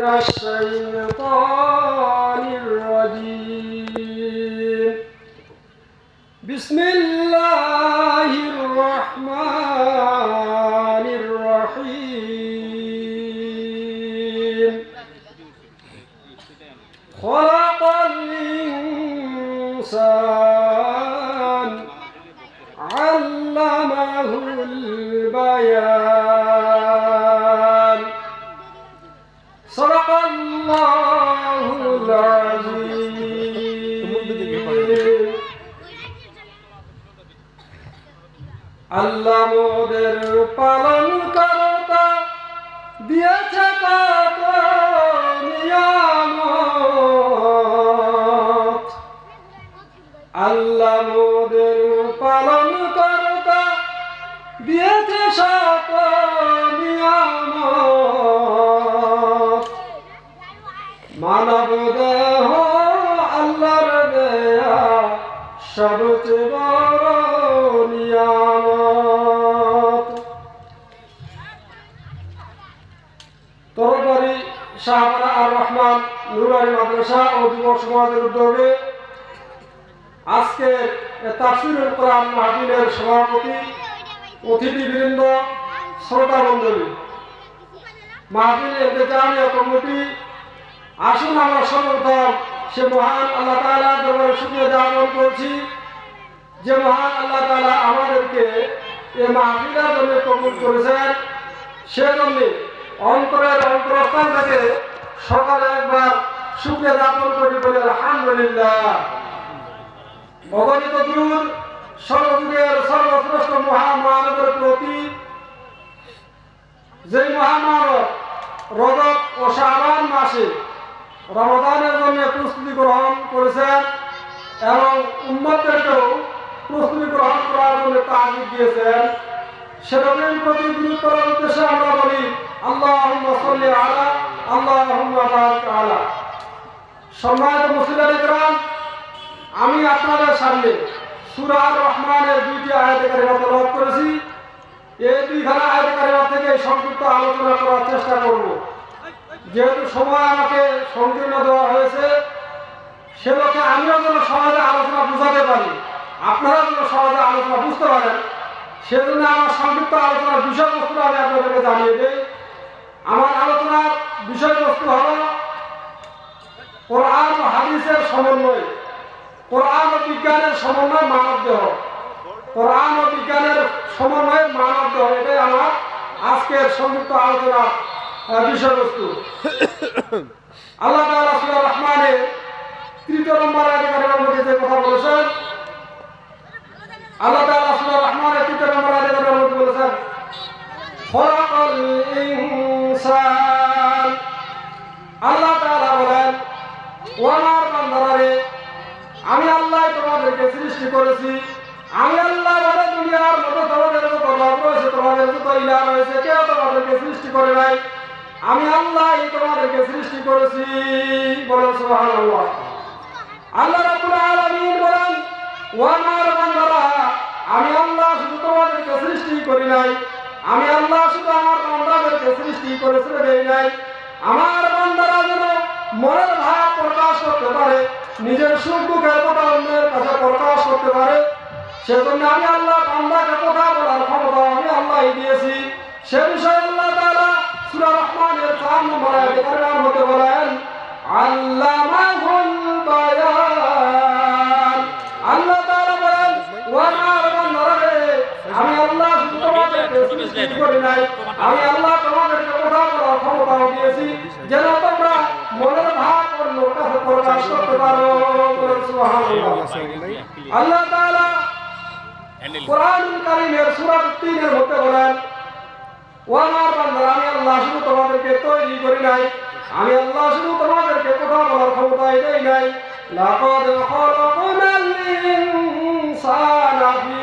الشيطان الرجيم. بسم الله الرحمن الرحيم. خلق الإنسان علمه البيان. আল্লাহ মোদের পালন করতা দিয়েছে আল্লাহ মোদের পালন করতা দিয়েছে শত নিয়ামত। মানব দেহ আল্লাহর দেয়া সবচেয়ে বড় নিয়ামত। তরবারি শাহবানা আর রহমান নুরানি মাদ্রাসা ও যুবক সমাজের উদ্যোগে আজকের তাফসিরুল কোরআন মাহফিলের সভাপতি, অতিথিবৃন্দ শ্রোতা মণ্ডলী মাহফিলের বেজানীয় কমিটি আসুন আমরা সর্বপ্রথম সে মহান আল্লাহ তাআলা দরবারে শুকরিয়া জ্ঞাপন করছি। যে মহান আল্লাহ তাআলা আমাদেরকে এ মাহফিলের জন্য কবুল করেছেন সেজন্য অন্তরের অন্তরস্থান থেকে সকালে একবার শুকরিয়া জ্ঞাপন করি বলে আলহামদুলিল্লাহ। অগণিত দূর, সর্বযুগের সর্বশ্রেষ্ঠ মহামানবের প্রতি যে মহামানব রজব ও শাবান মাসে রমদানের জন্য প্রস্তুতি গ্রহণ করেছেন এবং উন্মতদেরকেও প্রস্তুতি গ্রহণ করার জন্য তাগিদ দিয়েছেন। সেরকম প্রতি গুরুত্ব উদ্দেশ্যে আমরা বলি আল্লাহ আলা আল্লাহ আলা। সম্মানিত মুসলিম আমি আপনাদের সামনে সুরার রহমানের দুইটি আয়াতে কারিমা তেলাওয়াত করেছি। এই দুইখানা আয়াতে কারিমা থেকে সংক্ষিপ্ত আলোচনা করার চেষ্টা করব। যেহেতু সময় আমাকে সংকীর্ণ দেওয়া হয়েছে সে লক্ষ্যে আমিও যেন সহজে আলোচনা বুঝাতে পারি। আপনারা যেন সহজে আলোচনা বুঝতে পারেন। সেজন্য আমার সংক্ষিপ্ত আলোচনার বিষয়বস্তু আমি আপনাদেরকে জানিয়ে দিই। আমার আলোচনার বিষয়বস্তু হল কোরআন হাদিসের সমন্বয়। কোরআন ও বিজ্ঞানের সমন্বয় মানব দেহ। কোরআন ও বিজ্ঞানের সমন্বয়ে মানব দেহ। এটাই আমার আজকের সংযুক্ত আলোচনার আহ, বিষয়বস্তু। আল্লাহ তাআলা সূরা রহমানে তৃতীয় নম্বর আয়াতের মধ্যে যে কথা বলেছেন, আল্লাহ তাআলা রহমানের তৃতীয় নম্বর আয়াতের মধ্যে বলেছেন আল্লাহ তাআলা বলেন ও আমার আমি আল্লাহ তোমাদেরকে সৃষ্টি করেছি। আমি আল্লাহ বলে দুনিয়ার মতো তোমাদের যত রয়েছে, তোমাদের ইলা রয়েছে, কেউ তোমাদেরকে সৃষ্টি করে নাই। আমি আল্লাহ তোমাদেরকে সৃষ্টি করেছি। বলেন সুবহানাল্লাহ। আল্লাহ বলেন ও আমার আমি আল্লাহ শুধু তোমাদেরকে সৃষ্টি করি নাই। আমি আল্লাহ শুধু আমার বান্দাদেরকে সৃষ্টি করেছে দেই নাই। আমার বান্দারা যেন মনের ভাব প্রকাশ করতে পারে, নিজের সুখ দুঃখের কথা অন্যের কাছে প্রকাশ করতে পারে। সেজন্য আমি আল্লাহ বান্দাকে কথা বলার ক্ষমতা আমি আল্লাহ দিয়েছি। সে বিষয়ে আল্লাহ তাআলা সূরা রহমানের 4 নম্বর আয়াতে কারিমার মধ্যে বলেন? আল্লামাহুল বায়ান। আল্লাহ তাআলা বলেন ওয়া আমার বান্দারা রে, আমি আল্লাহ তোমাদেরকে সৃষ্টি করি নাই। আমি আল্লাহ তোমাদেরকে কথা বলার ক্ষমতাও দিয়েছি। যেন তোমরা মনের ভাব অন্যের কাছে প্রকাশ করতে পারো। সুবহানাল্লাহ। আল্লাহ তাআলা কোরআনুল কারীমের সূরা 3 এর মধ্যে বলেন ও আমার বান্দারা, আমি আল্লাহ শুধু তোমাদেরকে তৈরি করি নাই। আমি আল্লাহ শুধু তোমাদেরকে বলার ক্ষমতা দেই নাই। লাকাদ খালাকনাল ইনসানা ফি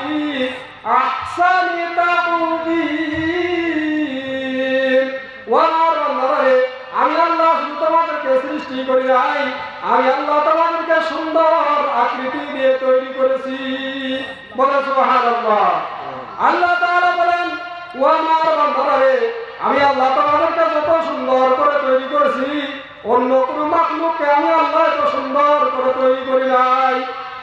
আহসানি তাকবীর ও আমার বান্দারা আমি আল্লাহ শুধু তোমাদেরকে সৃষ্টি করি নাই। আমি আল্লাহ তোমাদেরকে সুন্দর আকৃতি দিয়ে তৈরি করেছি। বলে সুবহানাল্লাহ। আল্লাহ তাআলা ও আমার বান্দারা, আমি আল্লাহ তোমাদেরকে যত সুন্দর করে তৈরি করেছি, অন্য কোনো মাখলুককে আমি আল্লাহ এত সুন্দর করে তৈরি করি নাই।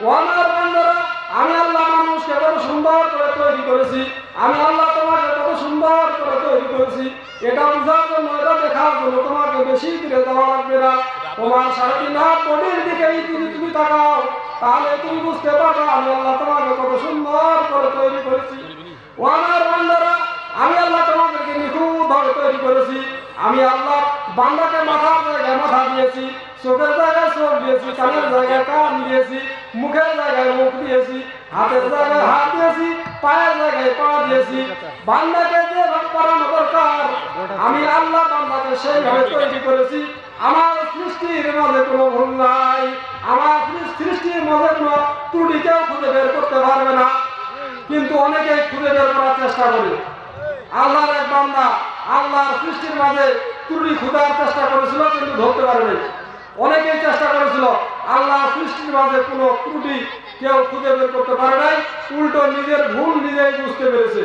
ও আমার বান্দারা, আমি আল্লাহ মানুষকে কত সুন্দর করে তৈরি করেছি, আমি আল্লাহ তোমাকে কত সুন্দর করে তৈরি করেছি। এটা বোঝার জন্য, এটা দেখার জন্য তোমাকে বেশি দূরে যাওয়া লাগবে না। তোমার তিন হাত বডির দিকে যদি তুমি তাকাও, তাহলে তুমি বুঝতে পারবে আমি আল্লাহ তোমাকে কত সুন্দর করে তৈরি করেছি। ও আমার বান্দারা আমি আল্লাহ তোমাদেরকে নিখুঁতভাবে তৈরি করেছি। আমি আল্লাহ বান্দাকে মাথার জায়গায় মাথা দিয়েছি, চোখের জায়গায় চোখ দিয়েছি, কানের জায়গায় কান দিয়েছি, মুখের জায়গায় মুখ দিয়েছি, হাতের জায়গায় হাত দিয়েছি, পায়ের জায়গায় পা দিয়েছি। বান্দাকে যে করানো দরকার, আমি আল্লাহ বান্দাকে সেইভাবে তৈরি করেছি। আমার সৃষ্টির মাঝে কোনো ভুল নাই। আমার সৃষ্টির মাঝে কোনো ত্রুটি কেউ খুঁজে বের করতে পারবে না। কিন্তু অনেকে খুঁজে বের করার চেষ্টা করে। আল্লাহর এক বান্দা আল্লাহর সৃষ্টির মাঝে ত্রুটি খোঁজার চেষ্টা করেছিল, কিন্তু ধরতে পারেনি। অনেকেই চেষ্টা করেছিল আল্লাহ সৃষ্টির মাঝে কোনো ত্রুটি কেউ খুঁজে বের করতে পারে নাই, উল্টো নিজের ভুল নিজেই বুঝতে পেরেছে।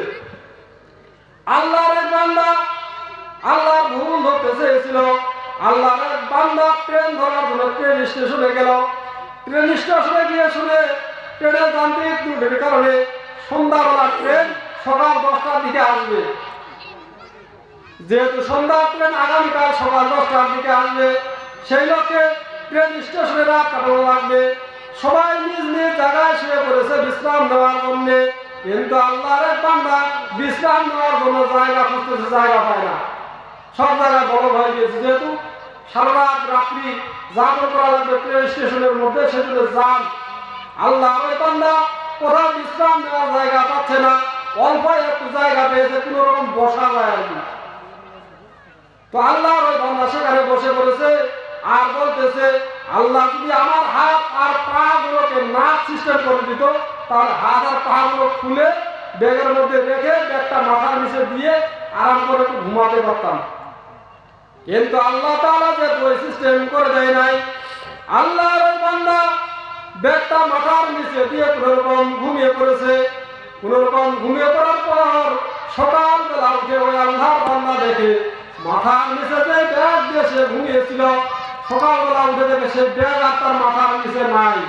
আল্লাহর এক বান্দা আল্লাহর ভুল ধরতে চেয়েছিল, আল্লাহর এক বান্দা ট্রেন ধরার জন্য ট্রেন স্টেশনে গেল। ট্রেন স্টেশনে গিয়ে শুনে ট্রেনের যান্ত্রিক ত্রুটির কারণে সন্ধ্যাবেলা ট্রেন সকাল দশটার দিকে আসবে। যেহেতু সন্ধ্যা ট্রেন আগামীকাল সকাল দশটার দিকে আসবে, সেই লক্ষ্যে ট্রেন স্টেশনে রাত কাটানো লাগবে। সবাই নিজ নিজ জায়গায় শুয়ে পড়েছে বিশ্রাম নেওয়ার জন্য। কিন্তু আল্লাহর বান্দা বিশ্রাম নেওয়ার জন্য জায়গা খুঁজতেছে, জায়গা পায় না। সব জায়গায় বড় হয়ে গিয়েছে যেহেতু সারা রাত রাত্রি যাপন করা লাগবে ট্রেন স্টেশনের মধ্যে, সেজন্য যান। আল্লাহ বান্দা কোথাও বিশ্রাম নেওয়ার জায়গা পাচ্ছে না। অল্প একটু জায়গা পেয়েছে, কোনো রকম বসা যায় আর কি তো আল্লাহ ওই বান্দা সেখানে বসে পড়েছে আর বলতেছে, আল্লাহ যদি আমার হাত আর পা গুলোকে নাক সিস্টেম করে দিত, তাহলে হাত আর পা গুলো খুলে ব্যাগের মধ্যে রেখে ব্যাগটা মাথার নিচে দিয়ে আরাম করে একটু ঘুমাতে পারতাম। কিন্তু আল্লাহ তাআলা যে ওই সিস্টেম করে দেয় নাই, আল্লাহর বান্দা ব্যাগটা মাথার নিচে দিয়ে কোনো রকম ঘুমিয়ে পড়েছে। কোনো রকম ঘুমিয়ে পড়ার পর সকালবেলা উঠে ওই আল্লাহর বান্দা দেখে মাথার নিচে যে ব্যাগ দিয়ে সে ঘুমিয়েছিল, সকালবেলা উঠে দেখে সে ব্যাগ আর তার মাথার নিচে নাই।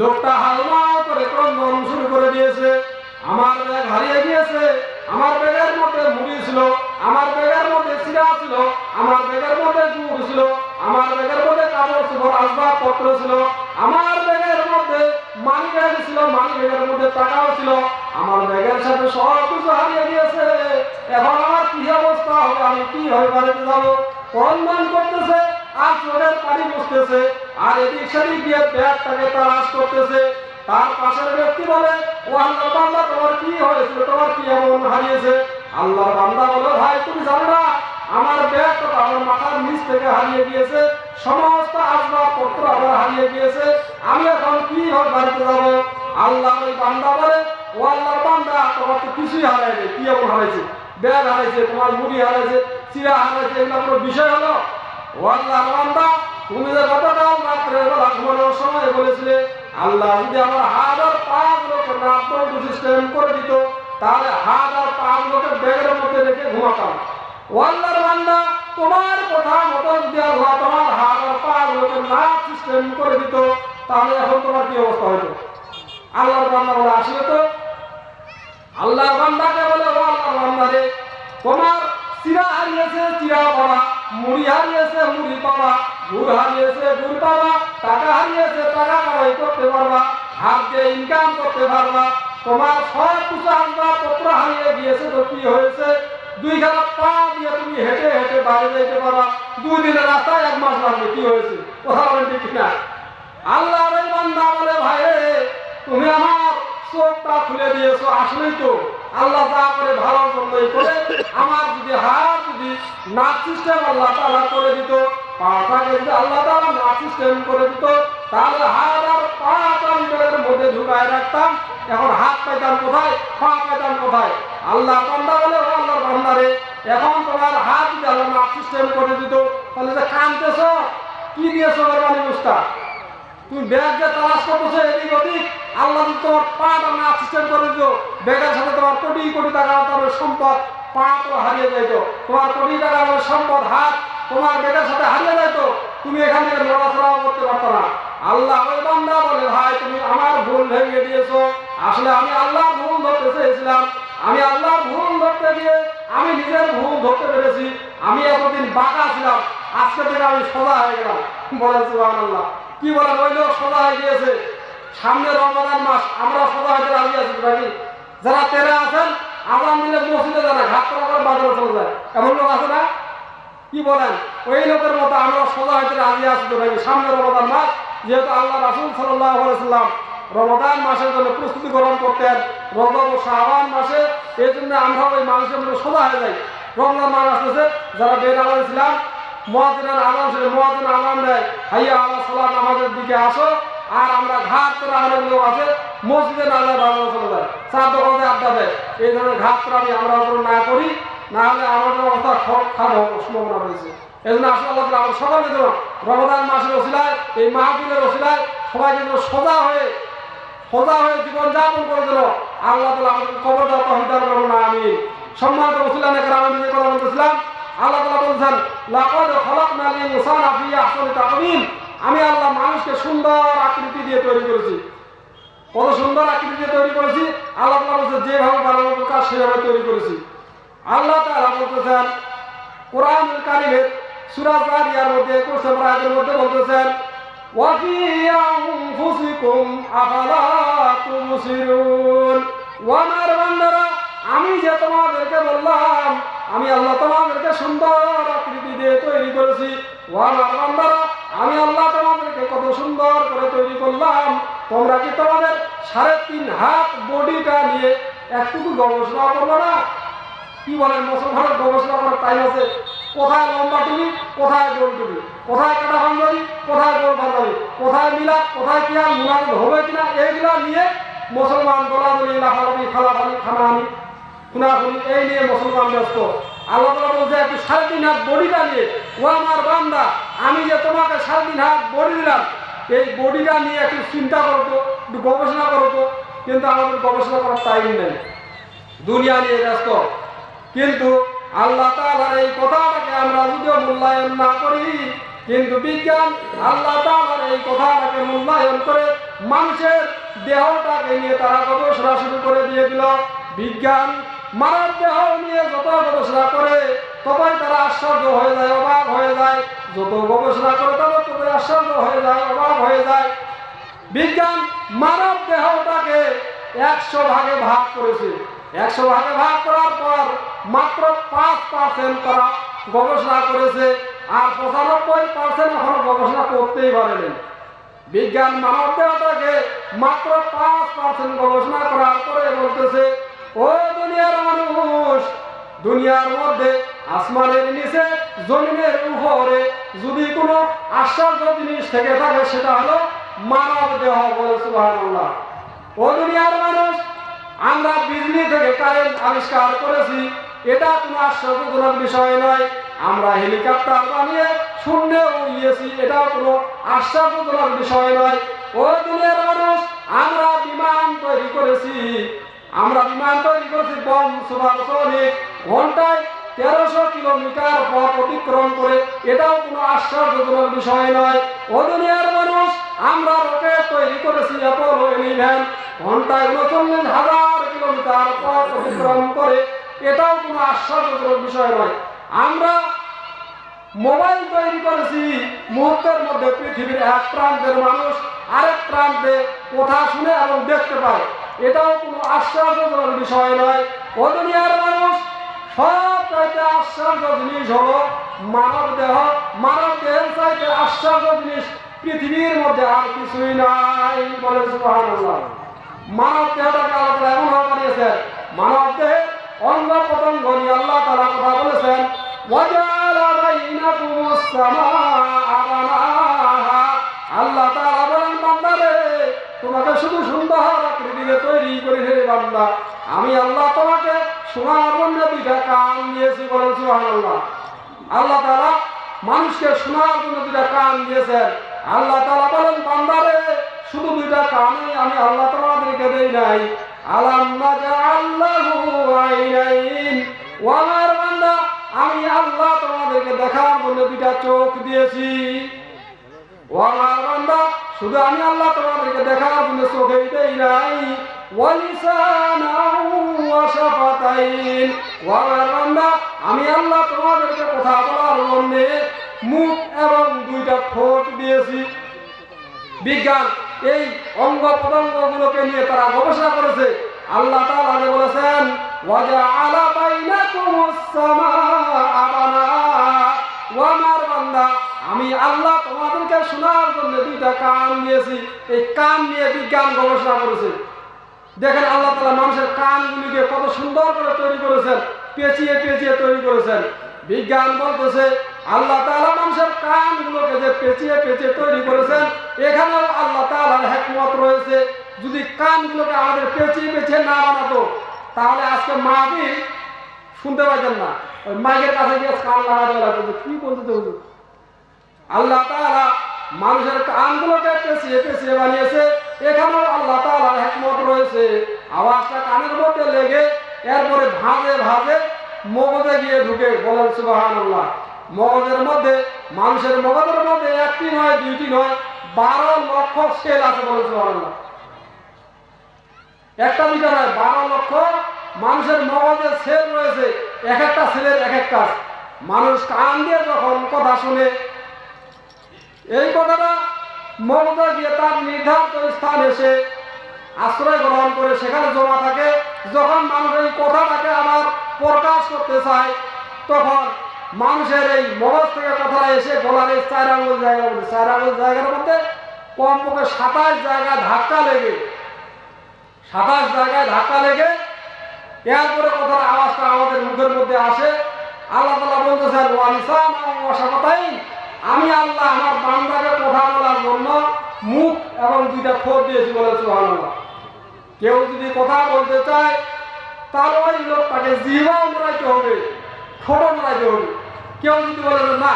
লোকটা হালমাও করে ক্রন্দন শুরু করে দিয়েছে, আমার ব্যাগ হারিয়ে গিয়েছে, আমার ব্যাগের মধ্যে মুড়ি ছিল, আমার ব্যাগের মধ্যে চিরা ছিল, আমার ব্যাগের মধ্যে গুড় ছিল, আমার ব্যাগের মধ্যে কাপড় আসবাবপত্র ছিল, আমার ব্যাগের মধ্যে মানি ব্যাগ ছিল, মানি ব্যাগের মধ্যে টাকাও ছিল। আমার ব্যাগের সাথে সব কিছু হারিয়ে গিয়েছে। এখন আমার কি অবস্থা হবে? আমি কি হয়ে বাড়িতে যাব? করতেছে, আর চোখের পানি বসতেছে আর এদিক সেদিক গিয়ে ব্যাগটাকে করতেছে। তার পাশের ব্যক্তি বলে, ও আল্লাহ বান্দা, তোমার কি হয়েছিল তোমার কি এমন হারিয়েছে? আল্লাহর বান্দা বলে, ভাই, তুমি জানো না আমার ব্যাগটা আমার মাথার নিচ থেকে হারিয়ে গিয়েছে। সমস্ত আসবাবপত্র আমার হারিয়ে গিয়েছে। আমি এখন কি ভাবে বাড়িতে যাব? আল্লাহ ওই বান্দা বলে, ও আল্লাহর বান্দা, তোমার তো কিছুই হারায়নি কি এমন হারাইছে? ব্যাগ হারাইছে, তোমার মুড়ি হারাইছে, চিরা হারাইছে, এগুলো কোনো বিষয় হলো? ও আল্লাহর বান্দা, তুমি যে গতকাল রাত্রে বেলা ঘুমানোর সময় বলেছিলে, আল্লাহ যদি আমার হাত আর পা গুলোকে সিস্টেম করে দিত, তাহলে হাত আর পা গুলোকে ব্যাগের মধ্যে রেখে ঘুমাতাম। ও আল্লাহর বান্দা, তোমার কথা মতো যদি আল্লাহ তোমার হাত আর পা গুলোকে নাক সিস্টেম করে দিত, তাহলে এখন তোমার কি অবস্থা হতো আল্লাহর বান্দা বলে আসলে তো। আল্লাহর বান্দাকে বলে, ও আল্লাহর বান্দারে তোমার চিরা হারিয়েছে চিরা পাওয়া, মুড়ি হারিয়েছে, মুড়ি পাওয়া, গুড় হারিয়েছে, গুড় পাওয়া, টাকা হারিয়েছে, টাকা কামাই করতে পারবা, হাত দিয়ে ইনকাম করতে পারবা, তোমার সব কিছু আসবাব পত্র হারিয়ে গিয়েছে তো কি হয়েছে? দুই খানা পা দিয়ে তুমি হেঁটে হেঁটে বাইরে যেতে পারবা দুই দিনের রাস্তায় এক মাস লাগবে, কি হয়েছে? কথা বলেন ঠিক না আল্লাহ বান্দা বলে ভাই তুমি আমার চোখটা খুলে দিয়েছ, আসলেই তো। আল্লাহ যা করে ভালোর জন্যই করে, আমার যদি হাত যদি নাচ সিস্টেম আল্লাহ তালা করে দিত পাটাকে যদি আল্লাহ তালা নাচ সিস্টেম করে দিত, তাহলে হাত আর পাটা লিটারের মধ্যে ঢুকায় রাখতাম। এখন হাত পাইতাম কোথায়? পা পাইতাম কোথায়? আল্লাহ বান্দা বলে, ও আল্লাহর বান্দারে এখন তোমার হাত যদি আল্লাহ নাচ সিস্টেম করে দিত, তাহলে যে কানতেছ কি দিয়েছ কোরবানি বুঝতা তুমি ব্যাগ যে তালাশ করতেছো এদিক ওদিক, আল্লাহ যদি তোমার পাটা না সিস্টেম করে দিত, ব্যাগের সাথে তোমার কোটি কোটি টাকা তোমার সম্পদ, পা তো হারিয়ে যাইতো। তোমার কোটি টাকা তোমার সম্পদ, হাত তোমার বেটার সাথে হারিয়ে যায় তো তুমি এখান থেকে নড়াচড়াও করতে পারতো না। আল্লাহ বান্দা বলে, ভাই, তুমি আমার ভুল ভেঙে দিয়েছ। আসলে আমি আল্লাহ ভুল ধরতে চেয়েছিলাম। আমি আল্লাহ ভুল ধরতে গিয়ে আমি নিজের ভুল ধরতে পেরেছি। আমি এতদিন বাঁকা ছিলাম। আজকে থেকে আমি সোজা হয়ে গেলাম। বলেন সুবহানাল্লাহ। কি বলেন? ওই লোক সোজা হয়ে গিয়েছে। সামনে রমজান মাস। আমরা সোজা হতে রাজি আছি নাকি? যারা তেরে আছেন আগাম দিলে মসজিদে যারা ঘাট করা বাজারে চলে যায়। এমন লোক আছে না? কি বলেন? ওই লোকের মতো আমরা সোজা হইতে রাজি আছি তো নাকি? সামনে রমজান মাস, যেহেতু আল্লাহ রাসুল সাল্লাহ সাল্লাম রমজান মাসের জন্য প্রস্তুতি গ্রহণ করতেন রজব ও শাহবান মাসে এই জন্য আমরা ওই মানুষের মধ্যে সোজা হয়ে যাই। রমজান মাস আসতেছে, যারা বের আলাম ছিলাম মহাদিনের আগাম ছিল মহাদিন আগাম দেয়, হাইয়া আল্লাহ সাল্লাহ আমাদের দিকে আসো, আর আমরা ঘাট করে আমাদের লোক আছে, মসজিদে না যায় বাজারে চলে যায়। চার দোকানে আড্ডা দেয়। এই ধরনের ঘাট করে আমি আমরা না করি, না হলে আমাদের অবস্থা খারাপ হওয়ার সম্ভাবনা রয়েছে। এই জন্য আসলে আল্লাহ আমাদের সকলকে যেন রমজান মাসের ওসিলায়, এই মাহফিলের ওসিলায় সবাই যেন সোজা হয়ে সোজা হয়ে জীবন যাপন করে দিল। আল্লাহ তালা আমাদের কবর দেওয়া তহিদার করব না আমি সম্মানিত রসুলান আমি যে কথা বলতেছিলাম আল্লাহ তালা বলছেন, লাকদ খলাকনা লিল ইনসানা ফি আহসানি তাকওয়িম। আমি আল্লাহ মানুষকে সুন্দর আকৃতি দিয়ে তৈরি করেছি। কত সুন্দর আকৃতি দিয়ে তৈরি করেছি? আল্লাহ তালা বলছে, যেভাবে বানানো দরকার, সেভাবে তৈরি করেছি। আল্লাহ তাআলা বলতেছেন কোরআন কারিমের সূরা জারিয়ার মধ্যে 21 নম্বর আয়াতের মধ্যে বলতেছেন ওয়াফি আনফুসিকুম আফালা তুবসিরুন ওয়া আমার আমি যে তোমাদেরকে বললাম, আমি আল্লাহ তোমাদেরকে সুন্দর আকৃতি দিয়ে তৈরি করেছি। আমি আল্লাহ তোমাদেরকে কত সুন্দর করে তৈরি করলাম। তোমরা কি তোমাদের সাড়ে তিন হাত বডিটা নিয়ে একটুকু গবেষণা করব না? কি বলেন মুসলমানের গবেষণা করার টাইম আছে। কোথায় লম্বা টুপি, কোথায় গোল টুপি? কোথায় কাটা পাঞ্জাবি কোথায় গোল পাঞ্জাবি কোথায় মিলাদ কোথায় কি আর মুনাদ হবে কিনা, এইগুলা নিয়ে মুসলমান দোলাদলি লাফালাফি, খালাফালি খানাহানি খুনাখুনি, এই নিয়ে মুসলমান ব্যস্ত। আল্লাহ তালা বলছে, একটু সাড়ে তিন হাত বডিটা নিয়ে, ও আমার বান্দা, আমি যে তোমাকে সাড়ে তিন হাত বডি দিলাম, এই বডিটা নিয়ে একটু চিন্তা করতো একটু গবেষণা করতো কিন্তু আমাদের গবেষণা করার টাইম নেই। দুনিয়া নিয়ে ব্যস্ত। কিন্তু আল্লাহ তাআলার এই কথাটাকে আমরা যদিও মূল্যায়ন না করি, কিন্তু বিজ্ঞান আল্লাহ তাআলার এই কথাটাকে মূল্যায়ন করে মানুষের দেহটাকে নিয়ে তারা গবেষণা শুরু করে দিয়ে দিল। বিজ্ঞান মানব দেহ নিয়ে যত গবেষণা করে, ততই তারা আশ্চর্য হয়ে যায়, অবাক হয়ে যায়। যত গবেষণা করে তত ততই আশ্চর্য হয়ে যায়, অবাক হয়ে যায়। বিজ্ঞান মানব দেহটাকে একশো ভাগে ভাগ করেছে। একশো ভাগে ভাগ করার পর মাত্র পাঁচ পার্সেন্ট তারা গবেষণা করেছে আর পঁচানব্বই পার্সেন্ট এখনও গবেষণা করতেই পারেনি। বিজ্ঞান মানব দেহটাকে মাত্র পাঁচ পার্সেন্ট গবেষণা করার পরে বলতেছে, ও দুনিয়ার মানুষ, দুনিয়ার মধ্যে আসমানের নিচে জমিনের উপরে যদি কোনো আশ্চর্য জিনিস থেকে থাকে, সেটা হলো মানব দেহ বলে সুবহানাল্লাহ। ও দুনিয়ার মানুষ, আমরা বিজলি থেকে কারেন্ট আবিষ্কার করেছি এটা কোনো আশ্চর্যজনক বিষয় নয়। আমরা হেলিকপ্টার বানিয়ে শূন্যে উড়িয়েছি, এটাও কোনো আশ্চর্যজনক বিষয় নয়। ও দুনিয়ার মানুষ, আমরা বিমান তৈরি করেছি। আমরা বিমান তৈরি করেছি বম, সুপারসনিক, ঘন্টায় তেরোশো কিলোমিটার পথ অতিক্রম করে। এটাও কোনো আশ্চর্যজনক বিষয় নয়। ও দুনিয়ার মানুষ, আমরা রকেট তৈরি করেছি অ্যাপোলো ইলেভেন ঘন্টায় উনচল্লিশ হাজার কিলোমিটার পথ অতিক্রম করে। এটাও কোনো আশ্চর্যজনক বিষয় নয়। আমরা মোবাইল তৈরি করেছি মুহূর্তের মধ্যে পৃথিবীর এক প্রান্তের মানুষ আরেক প্রান্তে কথা শুনে এবং দেখতে পায়। এটাও কোনো আশ্চর্যজনক বিষয় নয়। ও দুনিয়ার মানুষ সব চাইতে আশ্চর্য জিনিস হলো মানব দেহ। মানব দেহের চাইতে আশ্চর্য জিনিস পৃথিবীর মধ্যে আর কিছুই নাই বলে মানব দেহটাকে তাআলা এমন ভাবে বানিয়েছেন, মানব দেহের অঙ্গ প্রত্যঙ্গ নিয়ে আল্লাহ তাআলা কথা বলেছেন আল্লাহ তাআলা বলেন, বান্দারে, তোমাকে শুধু সুন্দর আকৃতিতে তৈরি করে হে বান্দা। আমি আল্লাহ তোমাকে সোনার জন্য দুইটা কান দিয়েছি বলেন সুবহানাল্লাহ। আল্লাহ তাআলা মানুষকে শোনার জন্য দুইটা কান দিয়েছেন। আল্লাহ তাআলা বলেন, বান্দারে, শুধু দুইটা কানই আমি আল্লাহ তোমাদেরকে দেই নাই। আলাম নাজাআল্লাহু আইনাইন। ও আমার বান্দা, আমি আল্লাহ তোমাদেরকে দেখার জন্য দুইটা চোখ দিয়েছি। ও আমার বান্দা, শুধু আমি আল্লাহ তোমাদেরকে দেখার জন্য চোখেই দেই নাই। আমি আল্লাহ তোমাদেরকে কথা বলার জন্য মুখ এবং দুইটা ঠোঁট দিয়েছি। বিজ্ঞান, এই অঙ্গ প্রত্যঙ্গগুলোকে নিয়ে তারা গবেষণা করেছে। আল্লাহ তাআলা যে বলেছেন ওয়াজআলা বাইনাকুমুস সামাআ বানা ও আমার বান্দা। আমি আল্লাহ তোমাদেরকে শোনার জন্য দুইটা কান দিয়েছি। এই কান নিয়ে বিজ্ঞান গবেষণা করেছে। দেখেন আল্লাহ তাআলা মানুষের কানগুলিকে কত সুন্দর করে তৈরি করেছেন, পেঁচিয়ে পেঁচিয়ে তৈরি করেছেন। বিজ্ঞান বলতেছে আল্লাহ তাআলা মানুষের কানগুলোকে যে পেঁচিয়ে পেঁচিয়ে তৈরি করেছেন, এখানেও আল্লাহ তাআলার হেকমত রয়েছে। যদি কানগুলোকে আমাদের পেঁচিয়ে পেঁচিয়ে না বানাতো, তাহলে আজকে মাহফিল শুনতে পাইতেন না। ওই মাইকের কাছে গিয়ে কান লাগাতে কি বলতে তো আল্লাহ মানুষের কানগুলোকে পেঁচিয়ে পেঁচিয়ে বানিয়েছে। এখানেও আল্লাহ তাআলার হেকমত রয়েছে। আওয়াজটা কানের মধ্যে লেগে, এরপরে ভাঁজে ভাঁজে মগজে গিয়ে ঢুকে বলেন, সুবহানাল্লাহ। মগজের মধ্যে, মানুষের মগজের মধ্যে একটি নয়, দুইটি নয়, বারো লক্ষ সেল আছে সুবহানাল্লাহ। একটা দুইটা নয়, বারো লক্ষ মানুষের মগজের সেল রয়েছে, এক একটা সেলের এক এক কাজ। মানুষ কান দিয়ে যখন কথা শুনে, এই কথাটা মমতা গিয়ে তার নির্ধারিত স্থান এসে আশ্রয় গ্রহণ করে, সেখানে জমা থাকে। যখন মানুষ এই কথাটাকে আবার প্রকাশ করতে চায়, তখন মানুষের এই মগজ থেকে কথাটা এসে গলার এই চার আঙুল জায়গা মধ্যে, চার আঙুল জায়গার মধ্যে কমপক্ষে সাতাশ জায়গায় ধাক্কা লেগে, সাতাশ জায়গায় ধাক্কা লেগে এরপরে কথার আওয়াজটা আমাদের মুখের মধ্যে আসে। আল্লাহ তালা বলতেছেন ওয়ালিসান ওয়াসাকাতাই আমি আল্লাহ আমার বান্দাকে কথা বলার জন্য মুখ এবং দুইটা ঠোঁট দিয়েছি বলে সুবহানাল্লাহ। কেউ যদি কথা বলতে চায় তাহলে ওই লোকটাকে জিহ্বাও মোড়াইতে হবে, ঠোঁটও মোড়াইতে হবে। কেউ যদি বলে না,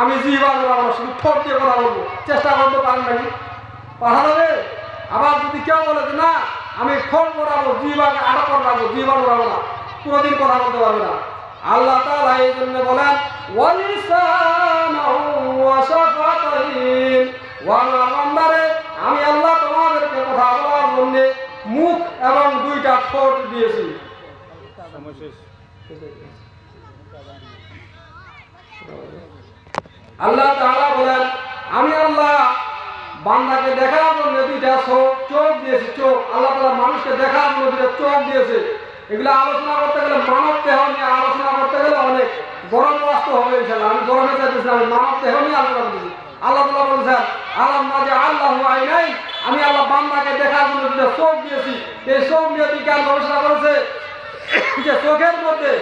আমি জিহ্বা মোড়াবো না শুধু ঠোঁট দিয়ে কথা বলব, চেষ্টা করতে পারেন নাকি? পাঠা যাবে আবার যদি কেউ বলে যে না, আমি ঠোঁট মোড়াবো জিহ্বাকে আটক করে রাখব জিহ্বা মোড়াবো না, কোনোদিন কথা বলতে পারবে না। আল্লাহ তাআলা এই জন্য বলেন আমি আল্লাহ তোমাদেরকে কথা বলার জন্য মুখ এবং দুইটা ঠোঁট দিয়েছি। আল্লাহ তাআলা বলেন, আমি আল্লাহ বান্দাকে দেখার জন্য দুইটা চোখ দিয়েছি, চোখ। আল্লাহ তাআলা মানুষকে দেখার জন্য দুইটা চোখ দিয়েছে। এগুলো আলোচনা করতে গেলে মানব দেহ নিয়ে আলোচনা করতে গেলে অনেক গরম বাস্তব হবে ইনশাআল্লাহ। আমি গরমে চাইতেছিলাম মানব দেহ নিয়ে আলোচনা করতেছি। আল্লাহ তাআলা বলছেন আল্লাহ মাঝে আল্লাহ আইনাই, আমি আল্লাহ বান্দাকে দেখার জন্য দুইটা চোখ দিয়েছি। এই চোখ নিয়ে বিজ্ঞান গবেষণা করেছে যে চোখের মধ্যে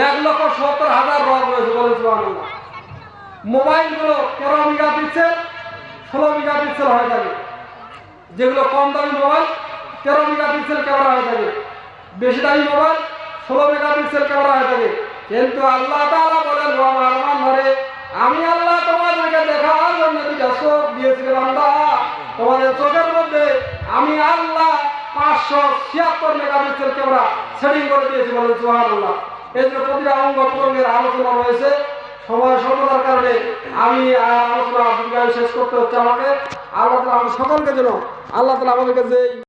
এক লক্ষ সত্তর হাজার রোগ রয়েছে বলে সুবহানাল্লাহ। মোবাইলগুলো তেরো মেগা পিক্সেল ষোলো মেগা পিক্সেল হয়ে থাকে যেগুলো কম দামি মোবাইল, তেরো মেগা পিক্সেল ক্যামেরা হয়ে থাকে বেশি দামি মোবাইল, ষোলো মেগা পিক্সেল ক্যামেরা হয়ে থাকে কিন্তু আল্লাহ তাআলা বলেন আমার বান্দারে আমি আল্লাহ তোমাদেরকে দেখার জন্য দুইটা চোখ দিয়েছি রে বান্দা। তোমাদের চোখের মধ্যে আমি আল্লাহ পাঁচশো ছিয়াত্তর মেগা পিক্সেল ক্যামেরা সেটিং করে দিয়েছি বলেন সুবহানাল্লাহ। এই জন্য প্রতিটা অঙ্গ প্রত্যঙ্গের আলোচনা রয়েছে। সময় স্বল্পতার কারণে আমি আলোচনা শেষ করতে হচ্ছে আমাকে। আল্লাহ তালা আমাদের সকলকে যেন, আল্লাহ তালা আমাদেরকে যে